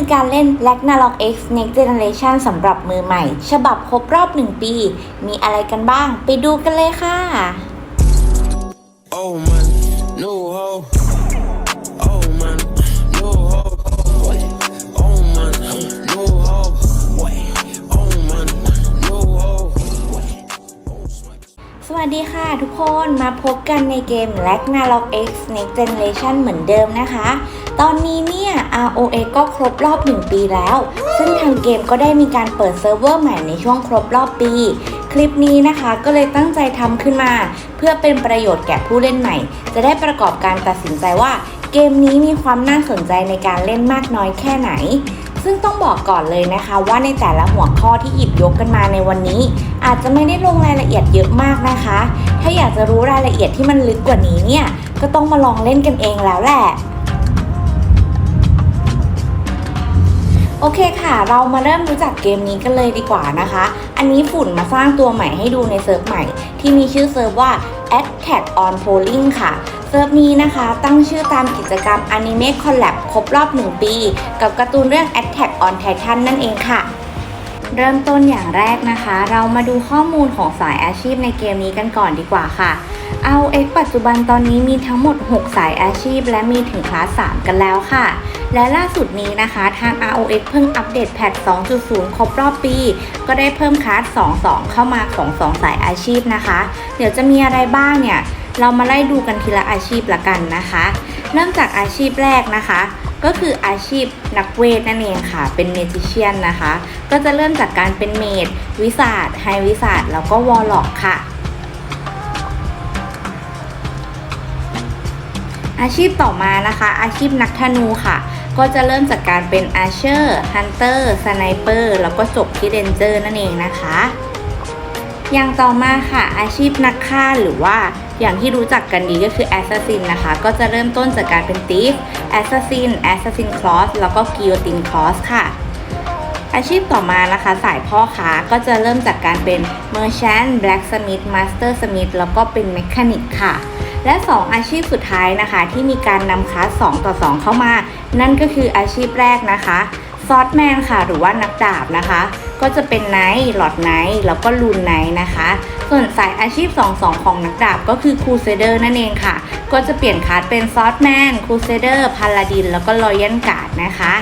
อการเล่น Ragnarok X Next Generation สำหรับมือใหม่ ฉบับครบรอบ 1 ปี มีอะไรกันบ้าง ไปดูกันเลยค่ะ Oh man, no hoe. Oh วัสดีค่ะทุกคนมาพบกันในเกม Ragnarok X Next Generation เหมือนเดิมนะคะ ตอนนี้เนี่ย ROX ก็ครบรอบ 1 ปีแล้ว ซึ่งทางเกมก็ได้มีการเปิดเซิร์ฟเวอร์ใหม่ในช่วงครบรอบปี คลิปนี้นะคะก็เลยตั้งใจทำขึ้นมา เพื่อเป็นประโยชน์แก่ผู้เล่นใหม่ จะได้ประกอบการตัดสินใจว่า เกมนี้มีความน่าสนใจในการเล่นมากน้อยแค่ไหน ซึ่งต้องบอกก่อนเลยนะคะ ว่าในแต่ละหัวข้อที่หยิบยกกันมาในวันนี้ อาจจะไม่ได้ลงรายละเอียดเยอะมากนะคะ ถ้าอยากจะรู้รายละเอียดที่มันลึกกว่านี้เนี่ยก็ต้องมาลองเล่นกันเองแล้วแหละโอเคค่ะ เรามาเริ่มรู้จักเกมนี้กันเลยดีกว่านะคะ อันนี้ฝุ่นมาสร้างตัวใหม่ให้ดูในเซิร์ฟใหม่ ที่มีชื่อเซิร์ฟว่า Attack on Polling ค่ะ เซิร์ฟนี้นะคะ ตั้งชื่อตามกิจกรรม Anime Collab ครบรอบ 1 ปี กับการ์ตูนเรื่อง Attack on Titan นั่นเองค่ะ เริ่มต้นอย่างแรกนะคะ เรามาดูข้อมูลของสายอาชีพในเกมนี้กันก่อนดีกว่าค่ะ ROX ปัจจุบันตอนนี้มีทั้งหมด 6 สายอาชีพ และมีถึงคลาส 3 กันแล้วค่ะและล่าสุดนี้นะคะทาง ROX เพิ่งอัปเดตแพท 2.0 ครบรอบปี ก็ได้เพิ่มคลาส 2.2 เข้ามาของ 2 สายอาชีพนะคะ เดี๋ยวจะมีอะไรบ้างเนี่ย เรามาไล่ดูกันทีละอาชีพละกันนะคะ เริ่มจากอาชีพแรกนะคะ ก็คืออาชีพนักเวทนั่นเองค่ะ เป็นเมจิเชียนนะคะ ก็จะเริ่มจากการเป็นเมดวิสาดไฮวิสาดแล้วก็วอลล็อกค่ะ อาชีพต่อมานะคะ อาชีพนักธนูค่ะ ก็จะเริ่มจากการเป็นอาเชอร์ฮันเตอร์สไนเปอร์แล้วก็จบที่เรนเจอร์นั่นเองนะคะ อย่างต่อมาค่ะอาชีพนักฆ่าหรือว่าอย่างที่รู้จักกันดีก็คือแอสซัสซินนะคะ ก็จะเริ่มต้นจากการเป็นตีฟแอสซัสซินแอสซัสซินคลอสแล้วก็กิโยตินคลอสค่ะ อาชีพต่อมานะคะ สายพ่อค้าก็จะเริ่มจากการเป็น Merchant Blacksmith Master Smith แล้วก็เป็น Mechanic ค่ะ และ 2 อาชีพสุดท้ายนะคะ ที่มีการนำคลาส2ต่อ 2 เข้ามา นั่นก็คืออาชีพแรกนะคะซอ t แมนค่ะ หรือว่านักดาบนะคะ ก็จะเป็นไนท์หลอดไนท์แล้วก็ลูนไนท์นะคะ ส่วนสายอาชีพ 2-2 ของนักดาบก็คือครูเซเดอร์นั่นเองค่ะ ก็จะเปลี่ยนคลาสเป็นซอ t แมนครูเซเดอร์พาลาดิน แล้วก็รอยัลการ์ดนะคะ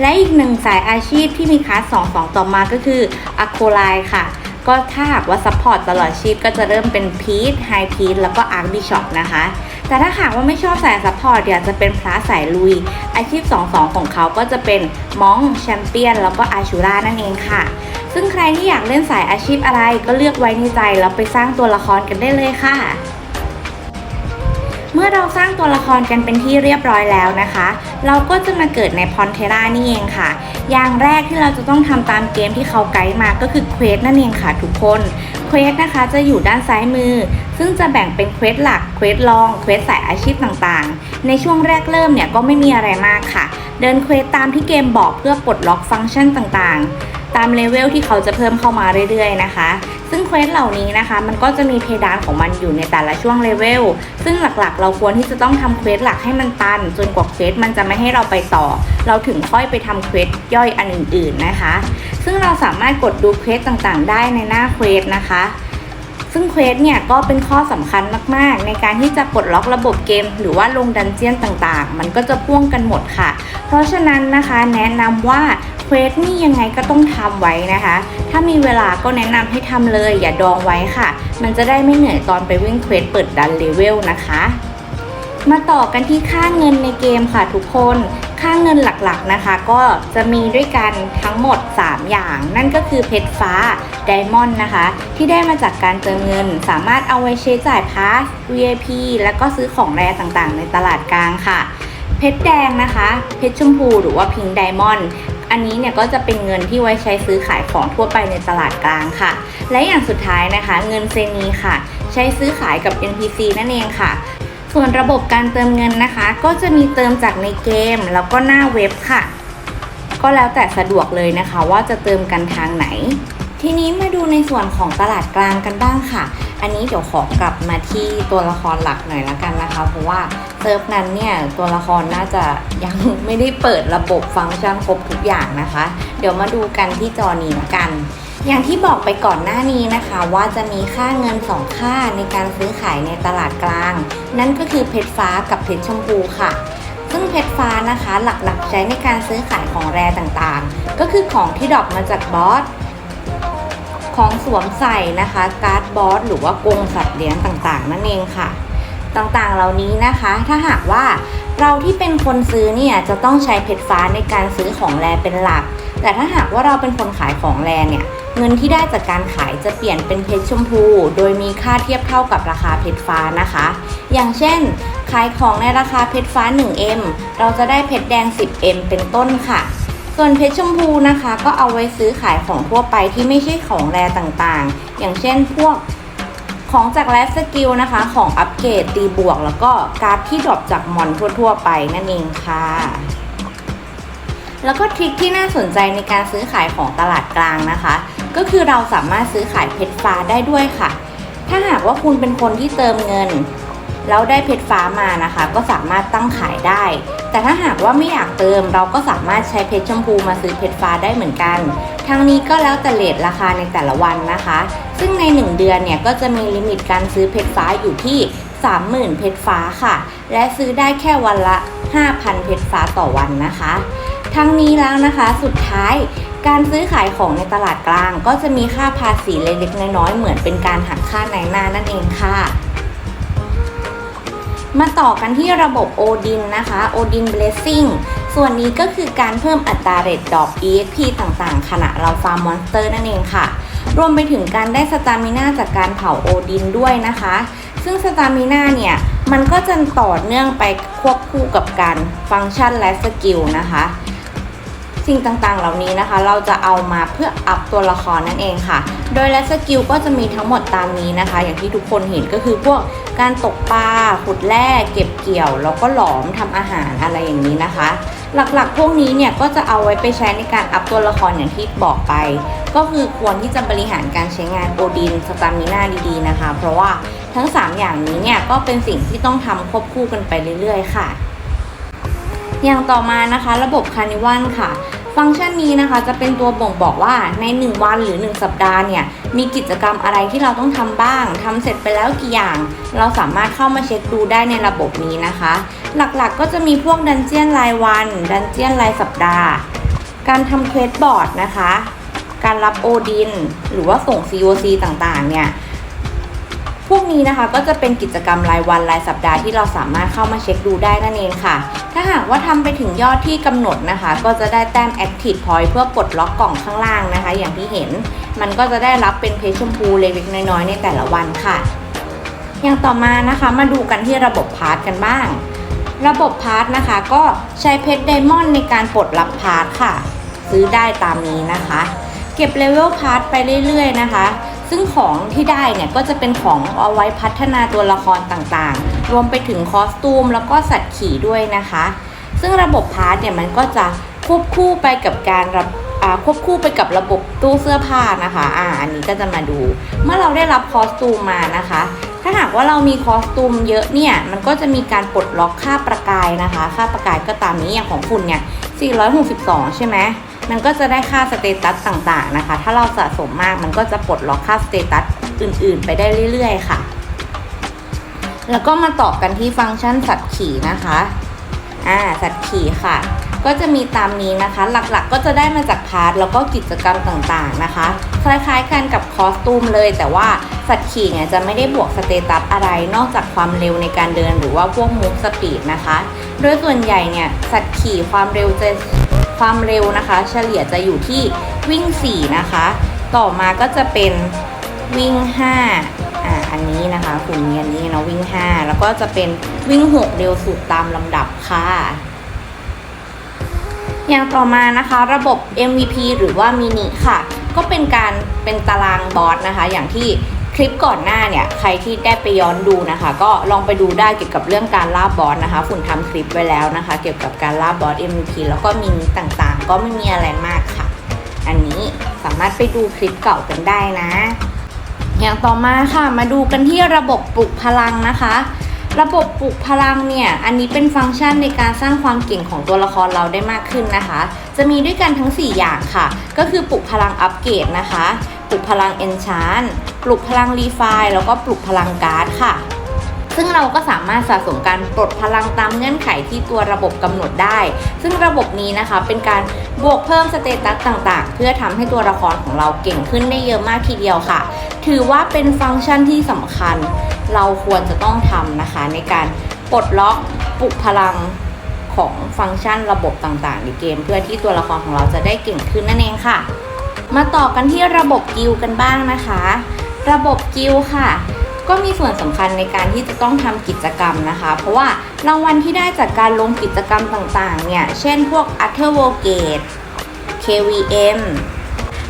และอีกหนึ่งสายอาชีพที่มีคลาส2-2 ต่อมาก็คืออะโคไลค่ะก็ถ้าหากว่าซัพพอร์ตตลอดชีพก็จะเริ่มเป็นพีทไฮพีทแล้วก็อาร์คบิชอปนะคะ แต่ถ้าหากว่าไม่ชอบสายซัพพอร์ตอยากจะเป็นพระสายลุย อาชีพ 2-2 ของเขาก็จะเป็นมองแชมเปี้ยน แล้วก็อาชูรานั่นเองค่ะ ซึ่งใครที่อยากเล่นสายอาชีพอะไรก็เลือกไว้ในใจแล้วไปสร้างตัวละครกันได้เลยค่ะ เมื่อเราสร้างตัวละครกันเป็นที่เรียบร้อยแล้วนะคะ เราก็จะมาเกิดในพอนเทรานี่เองค่ะ อย่างแรกที่เราจะต้องทำตามเกมที่เขาไกด์มาก็คือเควสนั่นเองค่ะทุกคนเควสนะคะจะอยู่ด้านซ้ายมือ ซึ่งจะแบ่งเป็นเควสหลักเควสรองเควสสายอาชีพต่างๆ ในช่วงแรกเริ่มเนี่ยก็ไม่มีอะไรมากค่ะ เดินเควสตามที่เกมบอกเพื่อปลดล็อกฟังก์ชันต่างๆ ตามเลเวลที่เขาจะเพิ่มเข้ามาเรื่อยๆนะคะ ซึ่งเควสเหล่านี้นะคะ มันก็จะมีเพดานของมันอยู่ในแต่ละช่วงเลเวลซึ่งหลักๆ เราควรที่จะต้องทำเควสหลักให้มันตัน จนกว่าเควสมันจะไม่ให้เราไปต่อ เราถึงค่อยไปทำเควสย่อยอันอื่น ๆนะคะ ซึ่งเราสามารถกดดูเควสต่างๆ ได้ในหน้าเควสนะคะซึ่งเควสเนี่ยก็เป็นข้อสำคัญมากๆ ในการที่จะปลดล็อกระบบเกม หรือว่าลงดันเจียนต่างๆ มันก็จะพ่วงกันหมดค่ะ เพราะฉะนั้นนะคะแนะนำว่าเควสนี่ยังไงก็ต้องทำไว้นะคะ ถ้ามีเวลาก็แนะนำให้ทำเลย อย่าดองไว้ค่ะ มันจะได้ไม่เหนื่อยตอนไปวิ่งเควสเปิดดันเลเวลนะคะ มาต่อกันที่ค่าเงินในเกมค่ะทุกคนค่าเงินหลักๆนะคะ ก็จะมีด้วยกันทั้งหมด 3 อย่าง นั่นก็คือเพชรฟ้าไดมอนด์นะคะ ที่ได้มาจากการเติมเงิน สามารถเอาไว้ใช้จ่ายพาส VIP แล้วก็ซื้อของแรต่างๆ ในตลาดกลางค่ะ เพชรแดงนะคะ เพชรชมพูหรือว่าพิงไดมอนด์ อันนี้เนี่ยก็จะเป็นเงินที่ไว้ใช้ซื้อขายของทั่วไปในตลาดกลางค่ะ และอย่างสุดท้ายนะคะ เงินเซนีค่ะ ใช้ซื้อขายกับ NPC นั่นเองค่ะ ส่วนระบบการเติมเงินนะคะ ก็จะมีเติมจากในเกม แล้วก็หน้าเว็บค่ะ ก็แล้วแต่สะดวกเลยนะคะ ว่าจะเติมกันทางไหน ทีนี้มาดูในส่วนของตลาดกลางกันบ้างค่ะ อันนี้เดี๋ยวขอกลับมาที่ตัวละครหลักหน่อยละกันนะคะ เพราะว่า เซิร์ฟนั้นเนี่ยตัวละครน่าจะยังไม่ได้เปิดระบบฟังก์ชันครบทุกอย่างนะคะ เดี๋ยวมาดูกันที่จอนี้ละกัน อย่างที่บอกไปก่อนหน้านี้นะคะ ว่าจะมีค่าเงิน 2 ค่าในการซื้อขายในตลาดกลาง นั่นก็คือเพชรฟ้ากับเพชรชมพูค่ะซึ่งเพชรฟ้านะคะหลักๆใช้ในการซื้อขายของแร่ต่างๆ ก็คือของที่ดรอปมาจากบอสของสวมใส่นะคะ การ์ดบอสหรือว่ากรงสัตว์เลี้ยงต่างๆ นั่นเองค่ะ ต่างๆ เหล่านี้นะคะ ถ้าหากว่าเราที่เป็นคนซื้อเนี่ยจะต้องใช้เพชรฟ้าในการซื้อของแรเป็นหลัก แต่ถ้าหากว่าเราเป็นคนขายของแรเนี่ยเงินที่ได้จากการขายจะเปลี่ยนเป็นเพชรชมพู โดยมีค่าเทียบเท่ากับราคาเพชรฟ้านะคะ อย่างเช่น ขายของในราคาเพชรฟ้า 1M เราจะได้เพชรแดง 10M เป็นต้นค่ะ ส่วนเพชรชมพูนะคะ ก็เอาไว้ซื้อขายของทั่วไปที่ไม่ใช่ของแรต่างๆ อย่างเช่นพวก ของจากแลสกิลนะคะ ของอัปเกรดตีบวก แล้วก็การ์ดที่ดรอปจากมอนทั่ว ๆ ไปนั่นเองค่ะ แล้วก็ทริคที่น่าสนใจในการซื้อขายของตลาดกลางนะคะ ก็คือเราสามารถซื้อขายเพชรฟ้าได้ด้วยค่ะ ถ้าหากว่าคุณเป็นคนที่เติมเงิน แล้วได้เพชรฟ้ามานะคะ ก็สามารถตั้งขายได้ แต่ถ้าหากว่าไม่อยากเติมเราก็สามารถใช้เพชรชมพูมาซื้อเพชรฟ้าได้เหมือนกัน ทั้งนี้ก็แล้วแต่เลทราคาในแต่ละวันนะคะ ซึ่งใน 1 เดือนเนี่ยก็จะมีลิมิตการซื้อเพชรฟ้าอยู่ที่ 30,000 เพชรฟ้าค่ะ และซื้อได้แค่วันละ 5,000 เพชรฟ้าต่อวันนะคะ ทั้งนี้แล้วนะคะสุดท้ายการซื้อขายของในตลาดกลางก็จะมีค่าภาษีเล็กๆน้อยๆเหมือนเป็นการหักค่าในหน้านั่นเองค่ะ มาต่อกันที่ระบบโอดินนะคะโอดินเบลซิ่งส่วนนี้ก็คือการเพิ่มอัตราเรทดอก EXP ต่างๆ ขณะเราฟาร์มมอนสเตอร์นั่นเองค่ะ รวมไปถึงการได้สตามิน่าจากการเผาโอดินด้วยนะคะ ซึ่งสตามิน่าเนี่ย มันก็จะต่อเนื่องไปควบคู่กับการฟังก์ชันและสกิลนะคะ สิ่งต่างๆ เหล่านี้นะคะ เราจะเอามาเพื่ออัพตัวละครนั่นเองค่ะ โดยและสกิลก็จะมีทั้งหมดตามนี้นะคะ อย่างที่ทุกคนเห็นก็คือพวกการตกปลาขุดแร่เก็บเกี่ยว แล้วก็หลอมทำอาหารอะไรอย่างนี้นะคะ หลักๆ พวกนี้เนี่ยก็จะเอาไว้ไปใช้ในการอัพตัวละครอย่างที่บอกไป ก็คือควรที่จะบริหารการใช้งานโอดินสตามิน่าดีๆนะคะ เพราะว่าทั้ง 3 อย่างนี้เนี่ยก็เป็นสิ่งที่ต้องทำควบคู่กันไปเรื่อยๆ ค่ะ อย่างต่อมานะคะระบบคานิวัลค่ะ ฟังก์ชันนี้นะคะจะเป็นตัวบ่งบอกว่าใน 1 วันหรือ 1 สัปดาห์เนี่ยมีกิจกรรมอะไรที่เราต้องทำบ้างทำเสร็จไปแล้วกี่อย่าง เราสามารถเข้ามาเช็คดูได้ในระบบนี้นะคะ หลักๆก็จะมีพวกดันเจียนรายวัน ดันเจียนรายสัปดาห์ การทำเควสบอร์ดนะคะ การรับโอดิน หรือว่าส่ง COC ต่างๆเนี่ย วกนี้นะคะก็จะเป็นกิจกรรมรายวันรายสัปดาห์ที่เราสามารถเข้ามาเช็คดูได้นั่นเองค่ะ ถ้าหากว่าทำไปถึงยอดที่กำหนดนะคะ ก็จะได้แต้ม Active Point เพื่อปลดล็อกกล่องข้างล่างนะคะ อย่างที่เห็น มันก็จะได้รับเป็นเพชรชมพูเล็กๆน้อยๆในแต่ละวันค่ะ อย่างต่อมานะคะมาดูกันที่ระบบพาร์ทกันบ้าง ระบบพาร์ทนะคะ ก็ใช้เพชรไดมอนด์ในการปลดล็อกพาร์ทค่ะ ซื้อได้ตามนี้นะคะ เก็บเลเวลพาร์ทไปเรื่อยๆนะคะ ซึ่งของที่ได้เนี่ยก็จะเป็นของเอาไว้พัฒนาตัวละครต่างๆ รวมไปถึงคอสตูมแล้วก็สัตว์ขี่ด้วยนะคะ ซึ่งระบบพาร์ทเนี่ยมันก็จะควบคู่ไปกับการรับควบคู่ไปกับระบบตู้เสื้อผ้านะคะอ่าอันนี้ก็จะมาดู เมื่อเราได้รับคอสตูมมานะคะ ถ้าหากว่าเรามีคอสตูมเยอะเนี่ย มันก็จะมีการปลดล็อกค่าประกายนะคะ ค่าประกายก็ตามนี้อย่างของคุณเนี่ย 462 ใช่ไหม มันก็จะได้ค่าสเตตัสต่างๆนะคะ ถ้าเราสะสมมากมันก็จะปลดล็อกค่าสเตตัสอื่นๆ ไปได้เรื่อยๆค่ะ แล้วก็มาต่อกันที่ฟังก์ชันสัตว์ขี่นะคะ อ่า สัตว์ขี่ค่ะ ก็จะมีตามนี้นะคะ หลักๆ ก็จะได้มาจากพาร์ทแล้วก็กิจกรรมต่างๆนะคะ คล้ายๆกันกับคอสตูมเลย แต่ว่าสัตว์ขี่เนี่ยจะไม่ได้บวกสเตตัสอะไร นอกจากความเร็วในการเดินหรือว่าพวกมูฟสปีดนะคะ โดยส่วนใหญ่เนี่ยสัตว์ขี่ความเร็วจะ ความเร็วนะคะ เฉลี่ยจะอยู่ที่วิ่ง 4 นะคะ ต่อมาก็จะเป็นวิ่ง 5 อ่า อันนี้นะคะกลุ่มนี้อันนี้เนาะวิ่ง 5 แล้วก็จะเป็นวิ่ง 6 เร็วสุดตามลำดับค่ะอย่างต่อมานะคะระบบ MVP หรือว่ามินิค่ะ ก็เป็นการเป็นตารางบอสนะคะ อย่างที่ คลิปก่อนหน้าเนี่ยใครที่ได้ไปย้อนดูนะคะ ก็ลองไปดูได้เกี่ยวกับเรื่องการล่าบอสนะคะ ฝุ่นทำคลิปไว้แล้วนะคะ เกี่ยวกับการล่าบอส MVP แล้วก็มินต่างๆ ก็ไม่มีอะไรมากค่ะ อันนี้สามารถไปดูคลิปเก่ากันได้นะ อย่างต่อมาค่ะมาดูกันที่ระบบปลุกพลังนะคะระบบปลุกพลังเนี่ย อันนี้เป็นฟังก์ชันในการสร้างความเก่งของตัวละครเราได้มากขึ้นนะคะ จะมีด้วยกันทั้ง 4 อย่างค่ะ ก็คือปลุกพลังอัปเกรดนะคะ ปลุกพลังเอนชาน ปลุกพลังรีไฟแล้วก็ปลุกพลังการ์ดค่ะ ซึ่งเราก็สามารถสะสมการปลดพลังตามเงื่อนไขที่ตัวระบบกำหนดได้ ซึ่งระบบนี้นะคะเป็นการบวกเพิ่มสเตตัสต่างๆ เพื่อทำให้ตัวละครของเราเก่งขึ้นได้เยอะมากทีเดียวค่ะ ถือว่าเป็นฟังก์ชันที่สำคัญ เราควรจะต้องทำนะคะ ในการปลดล็อกปลุกพลังของฟังก์ชันระบบต่างๆ ในเกม เพื่อที่ตัวละครของเราจะได้เก่งขึ้นนั่นเองค่ะ มาต่อกันที่ระบบกิลกันบ้างนะคะ ระบบกิลค่ะ ก็มีส่วนสำคัญในการที่จะต้องทำกิจกรรมนะคะ เพราะว่ารางวัลที่ได้จากการลงกิจกรรมต่างๆ เนี่ย เช่นพวก u t h e r w o r g a t e KVM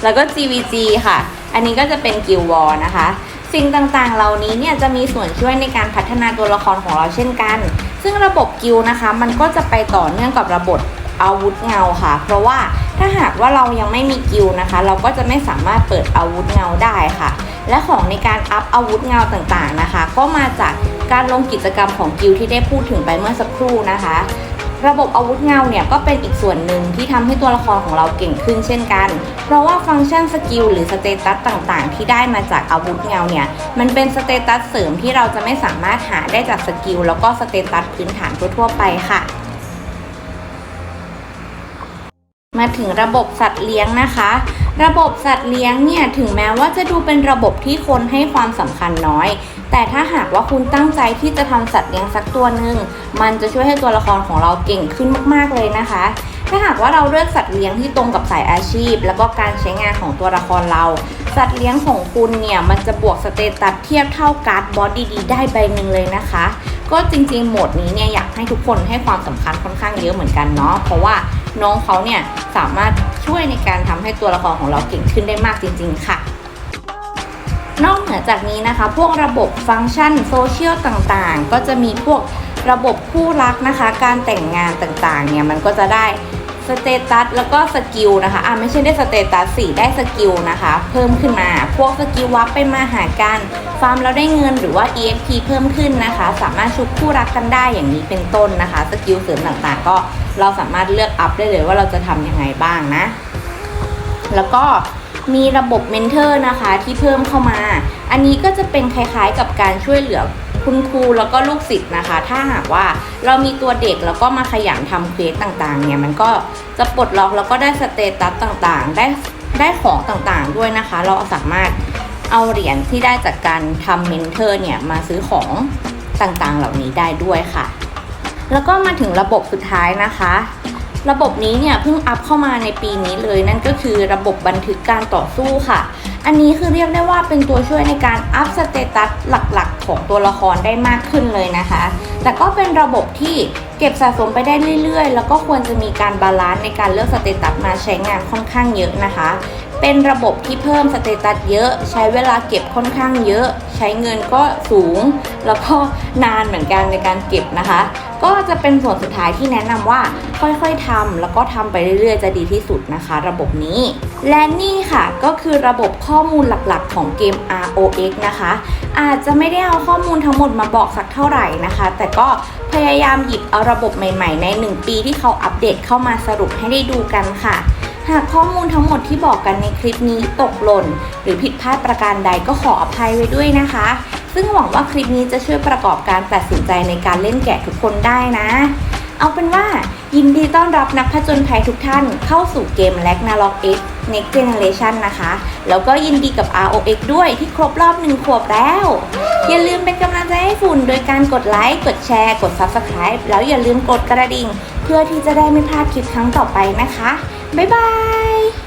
แล้วก็ GVG ค่ะ อันนี้ก็จะเป็นกิลวอนะคะ สิ่งต่างๆ เหล่านี้เนี่ยจะมีส่วนช่วยในการพัฒนาตัวละครของเราเช่นกัน ซึ่งระบบกิลนะคะ มันก็จะไปต่อเนื่องกับระบบ อาวุธเงาค่ะ เพราะว่าถ้าหากว่าเรายังไม่มีกิลนะคะ เราก็จะไม่สามารถเปิดอาวุธเงาได้ค่ะ และของในการอัพอาวุธเงาต่างๆนะคะ ก็มาจากการลงกิจกรรมของกิลที่ได้พูดถึงไปเมื่อสักครู่นะคะ ระบบอาวุธเงาเนี่ยก็เป็นอีกส่วนหนึ่งที่ทำให้ตัวละครของเราเก่งขึ้นเช่นกัน เพราะว่าฟังก์ชันสกิลหรือสเตตัสต่างๆ ที่ได้มาจากอาวุธเงาเนี่ยมันเป็นสเตตัสเสริมที่เราจะไม่สามารถหาได้จากสกิลแล้วก็สเตตัสพื้นฐานทั่วๆไปค่ะ มาถึงระบบสัตว์เลี้ยงนะคะ ระบบสัตว์เลี้ยงเนี่ยถึงแม้ว่าจะดูเป็นระบบที่คนให้ความสำคัญน้อย แต่ถ้าหากว่าคุณตั้งใจที่จะทำสัตว์เลี้ยงสักตัวหนึ่งมันจะช่วยให้ตัวละครของเราเก่งขึ้นมากๆเลยนะคะ ถ้าหากว่าเราเลือกสัตว์เลี้ยงที่ตรงกับสายอาชีพ แล้วก็การใช้งานของตัวละครเรา สัตว์เลี้ยงของคุณเนี่ยมันจะบวกสเตตัสเทียบเท่าการ์ดบอสดีๆได้ใบหนึ่งเลยนะคะ ก็จริงๆโหมดนี้เนี่ยอยากให้ทุกคนให้ความสำคัญค่อนข้างเยอะเหมือนกันเนาะเพราะว่า น้องเขาเนี่ยสามารถช่วยในการทำให้ตัวละครของเราเก่งขึ้นได้มากจริง ๆ ค่ะ นอกเหนือจากนี้นะคะ พวกระบบฟังก์ชันโซเชียลต่างๆ ก็จะมีพวกระบบคู่รักนะคะ การแต่งงานต่างๆเนี่ยมันก็จะได้ สเตตัสแล้วก็สกิลนะคะอะไม่ใช่ได้สเตตัสสี่ได้สกิลนะคะ เพิ่มขึ้นมา พวกสกิลวับไปมาหากันฟาร์มแล้วได้เงินหรือว่า EXP เพิ่มขึ้นนะคะ สามารถชุบคู่รักกันได้อย่างนี้เป็นต้นนะคะ สกิลเสริมต่างๆ ก็เราสามารถเลือกอัพได้เลยว่าเราจะทำยังไงบ้างนะ แล้วก็มีระบบเมนเทอร์นะคะที่เพิ่มเข้ามา อันนี้ก็จะเป็นคล้ายๆกับการช่วยเหลือ คุณครูแล้วก็ลูกศิษย์นะคะ ถ้าหากว่าเรามีตัวเด็กแล้วก็มาขยันทำเควสต่างๆเนี่ยมันก็จะปลดล็อกแล้วก็ได้สเตตัสต่างๆ ได้ได้ของต่างๆด้วยนะคะ เราสามารถเอาเหรียญที่ได้จากการทำเมนเทอร์เนี่ยมาซื้อของต่างๆเหล่านี้ได้ด้วยค่ะ แล้วก็มาถึงระบบสุดท้ายนะคะ ระบบนี้เนี่ยเพิ่งอัพเข้ามาในปีนี้เลยนั่นก็คือระบบบันทึกการต่อสู้ค่ะ อันนี้คือเรียกได้ว่าเป็นตัวช่วยในการอัพสเตตัสหลักๆ ของตัวละครได้มากขึ้นเลยนะคะ แต่ก็เป็นระบบที่เก็บสะสมไปได้เรื่อยๆ แล้วก็ควรจะมีการบาลานซ์ในการเลือกสเตตัสมาใช้งานค่อนข้างเยอะนะคะ เป็นระบบที่เพิ่มสเตตัสเยอะ ใช้เวลาเก็บค่อนข้างเยอะ ใช้เงินก็สูง แล้วก็นานเหมือนกันในการเก็บนะคะ ก็จะเป็นส่วนสุดท้ายที่แนะนำว่าค่อยๆทำแล้วก็ทำไปเรื่อยๆ จะดีที่สุดนะคะ ระบบนี้ และนี่ค่ะก็คือระบบข้อมูลหลักๆ ของเกม ROX นะคะ อาจจะไม่ได้เอาข้อมูลทั้งหมดมาบอกสักเท่าไหร่นะคะ แต่ก็พยายามหยิบเอาระบบใหม่ๆ ใน 1 ปีที่เขาอัปเดตเข้ามาสรุปให้ได้ดูกันค่ะ หากข้อมูลทั้งหมดที่บอกกันในคลิปนี้ตกหล่น หรือผิดพลาดประการใดก็ขออภัยไว้ด้วยนะคะ ซึ่งหวังว่าคลิปนี้จะช่วยประกอบการตัดสินใจในการเล่นแกะทุกคนได้นะ เอาเป็นว่ายินดีต้อนรับนักผจญภัยทุกท่านเข้าสู่เกม Ragnarok X Next Generation นะคะ แล้วก็ยินดีกับ ROX ด้วยที่ครบรอบหนึ่งขวบแล้ว อย่าลืมเป็นกำลังใจให้ฝุ่นโดยการกดไลค์ กดแชร์ กด Subscribe แล้วอย่าลืมกดกระดิ่ง พื่อที่จะได้ไม่พลาดคลิปครั้งต่อไปนะคะ บ๊ายบาย